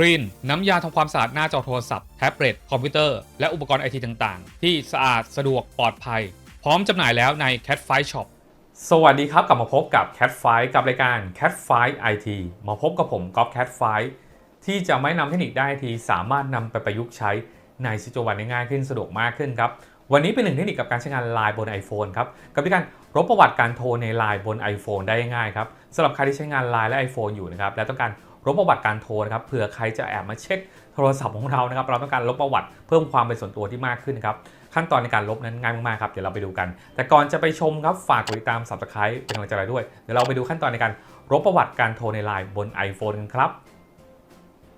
ครีนน้ำยาทำความสะอาดหน้าจอโทรศัพท์แท็บเล็ตคอมพิวเตอร์ และอุปกรณ์ไอทีต่างๆ ที่สะอาดสะดวกปลอดภัย พร้อมจำหน่ายแล้วใน Cat f i Shop สวัสดีครับ กลับมาพบกับ Cat f i กับรายการ Cat f i IT มาพบกับผมก๊อฟ Cat f i ที่จะไม่นำเทคนิคได้ทีสามารถนำไปประยุกต์ใช้ในชีวิตประจำวันได้ง่ายขึ้นสะดวกมากขึ้นครับวันนี้เป็นหนึ่งเทคนิคกับการใช้งาน Line บน iPhone ครับกับการรบประวัติการโทรใน Line บน iPhone ได้ง่ายครับสำหรับใครที่ใช้งาน Line และ iPhone อยู่นะครับและต้องการ รบประวัติการโทรนะครับเผื่อใครจะแอบมาเช็คโทรศัพท์ของเรานะครับ เราต้องการลบประวัติเพิ่มความเป็นส่วนตัวที่มากขึ้นครับขั้นตอนในการลบนั้นง่ายมากๆครับเดี๋ยวเราไปดูกัน แต่ก่อนจะไปชมครับฝากกดติดตาม subscribe เป็นกำลังใจเราด้วยเดี๋ยวเราไปดูขั้นตอนในการลบประวัติการโทรในไลน์บน iPhone กันครับ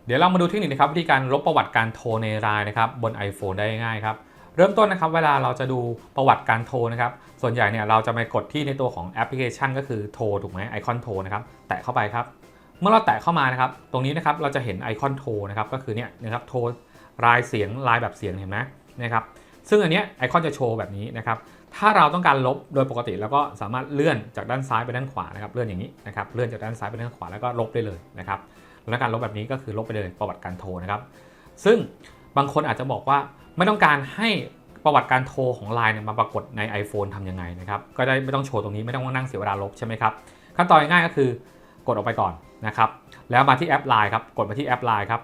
เดี๋ยวเรามาดูเทคนิคนะครับวิธีการลบประวัติการโทรในไลน์นะครับบน iPhone ได้ง่ายครับเริ่มต้นนะครับเวลาเราจะดูประวัติการโทรนะครับส่วนใหญ่เนี่ยเราจะไปกดที่ในตัวของแอปพลิเคชัน ก็คือโทรถูกไหมไอคอนโทรนะครับแตะเข้าไปครับ เมื่อเราแตะเข้ามานะครับ ตรงนี้นะครับเราจะเห็นไอคอนโทรนะครับก็คือเนี่ยนะครับโทรรายเสียงลายแบบเสียงเห็นไหมนะครับซึ่งอันเนี้ยไอคอนจะโชว์แบบนี้นะครับถ้าเราต้องการลบโดยปกติแล้วก็สามารถเลื่อนจากด้านซ้ายไปด้านขวานะครับเลื่อนอย่างนี้นะครับเลื่อนจากด้านซ้ายไปด้านขวาแล้วก็ลบได้เลยนะครับแล้วการลบแบบนี้ก็คือลบไปเลยประวัติการโทรนะครับซึ่งบางคนอาจจะบอกว่าไม่ต้องการให้ประวัติการโทรของ Line เนี่ยมาปรากฏใน iPhone ทำยังไงนะครับก็ได้ไม่ต้องโชว์ตรงนี้ไม่ต้องนั่งเสียเวลาลบใช่ไหมครับขั้นตอนง่ายก็คือ ดออกไปก่อนนะครับ แล้วมาที่แอป Line ครับ กดมาที่แอป Line ครับ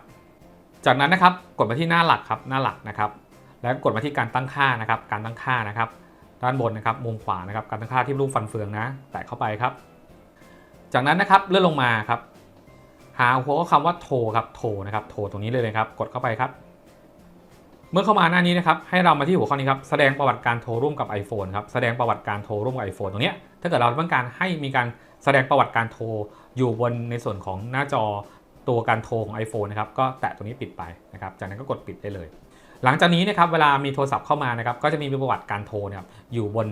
จากนั้นนะครับ กดมาที่หน้าหลักครับ หน้าหลักนะครับ แล้วกดมาที่การตั้งค่านะครับ การตั้งค่านะครับ ด้านบนนะครับ มุมขวานะครับ การตั้งค่าที่รูปฟันเฟืองนะ แตะเข้าไปครับ จากนั้นนะครับ เลื่อนลงมาครับ หาหัวข้อคำว่าโทรครับ โทรนะครับ โทรตรงนี้เลยนะครับ กดเข้าไปครับ เมื่อเข้ามาหน้านี้นะครับ ให้เรามาที่หัวข้อนี้ครับ แสดงประวัติการโทรร่วมกับ iPhone ครับ แสดงประวัติการโทรร่วมกับ iPhone ตรงนี้ ถ้าเกิดเราต้องการให้มีการ แสดงประวัติการโทรอยู่บนในส่วนของหน้าจอตัวการโทรของ iPhone นะครับก็แตะตรงนี้ปิดไปนะครับจากนั้นก็กดปิดได้เลย หลังจากนี้นะครับเวลามีโทรศัพท์เข้ามานะครับก็จะมีประวัติการโทรนะครับอยู่บน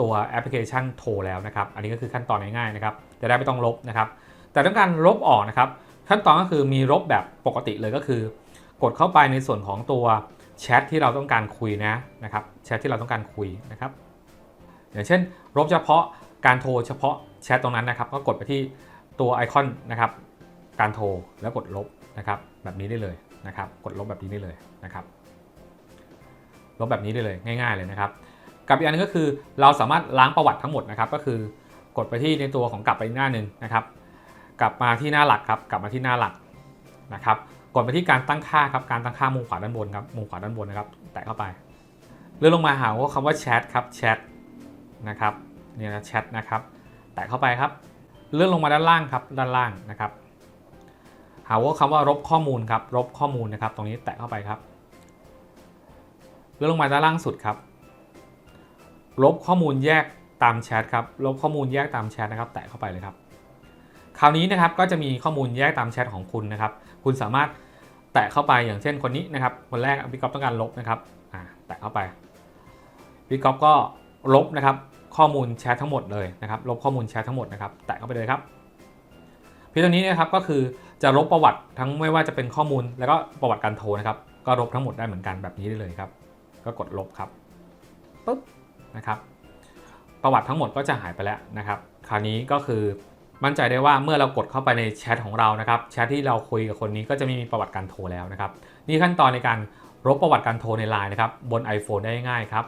ตัวแอปพลิเคชันโทรแล้วนะครับ อันนี้ก็คือขั้นตอนง่ายๆนะครับจะได้ไม่ต้องลบนะครับ แต่ต้องการลบออกนะครับขั้นตอนก็คือมีลบแบบปกติเลยก็คือ กดเข้าไปในส่วนของตัวแชทที่เราต้องการคุยนะนะครับแชทที่เราต้องการคุยนะครับอย่างเช่นลบเฉพาะการโทรเฉพาะ แชทตรงนั้นนะครับก็กดไปที่ตัวไอคอนนะครับการโทรแล้วกดลบนะครับแบบนี้ได้เลยนะครับกดลบแบบนี้ได้เลยนะครับลบแบบนี้ได้เลยง่าย ๆเลยนะครับกับอีกอันนึงก็คือเราสามารถล้างประวัติทั้งหมดนะครับก็คือกดไปที่ในตัวของกลับไปหน้าหนึ่งนะครับ กลับมาที่หน้าหลักครับกลับมาที่หน้าหลักนะครับกดไปที่การตั้งค่าครับการตั้งค่ามุมขวาด้านบนครับมุมขวาด้านบนนะครับแตะเข้าไปเลื่อนลงมาหาว่าคำว่าแชทครับแชทนะครับเนี่ยนะแชทนะครับ ตะเข้าไปครับ เลื่อนลงมาด้านล่างครับด้านล่างนะครับ หาว่าคำว่ารบข้อมูลครับรบข้อมูลนะครับ ตรงนี้แตะเข้าไปครับ เลื่อนลงมาด้านล่างสุดครับ ลบข้อมูลแยกตามแชทครับลบข้อมูลแยกตามแชทนะครับ แตะเข้าไปเลยครับ คราวนี้นะครับก็จะมีข้อมูลแยกตามแชทของคุณนะครับ คุณสามารถแตะเข้าไปอย่างเช่นคนนี้นะครับคนแรกพี่ก๊อฟต้องการลบนะครับอ่าแตะเข้าไปพี่ก๊อฟก็ลบนะครับ ข้อมูลแชททั้งหมดเลยนะครับลบข้อมูลแชททั้งหมดนะครับแตะเข้าไปเลยครับเพียงตัวนี้นะครับก็คือจะลบประวัติทั้งไม่ว่าจะเป็นข้อมูล แล้วก็ประวัติการโทรนะครับก็ลบทั้งหมดได้เหมือนกันแบบนี้ได้เลยครับ ก็กดลบครับปุ๊บนะครับประวัติทั้งหมดก็จะหายไปแล้วนะครับคราวนี้ก็คือมั่นใจได้ว่าเมื่อเรากดเข้าไปในแชทของเรานะครับแชทที่เราคุยกับคนนี้ก็จะไม่มีประวัติการโทรแล้วนะครับนี่ขั้นตอนในการลบประวัติการโทรในไลน์นะครับบน iPhone ได้ง่ายครับ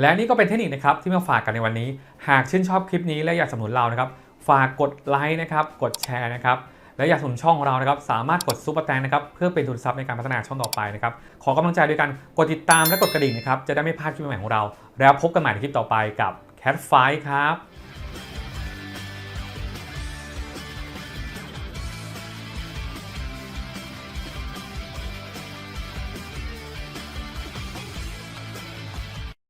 และนี่ก็เป็นเทคนิคนะครับที่มาฝากกันในวันนี้ หากชื่นชอบคลิปนี้และอยากสนับสนุนเรานะครับ ฝากกดไลค์นะครับ กดแชร์นะครับ และอยากสนับสนุนช่องของเรานะครับ สามารถกดซุปเปอร์แตงนะครับ เพื่อเป็นทุนทรัพย์ในการพัฒนาช่องต่อไปนะครับ ขอกำลังใจด้วยกัน กดติดตามและกดกระดิ่งนะครับ จะได้ไม่พลาดคลิปใหม่ของเรา แล้วพบกันใหม่ในคลิปต่อไปกับ Cat f i ครับ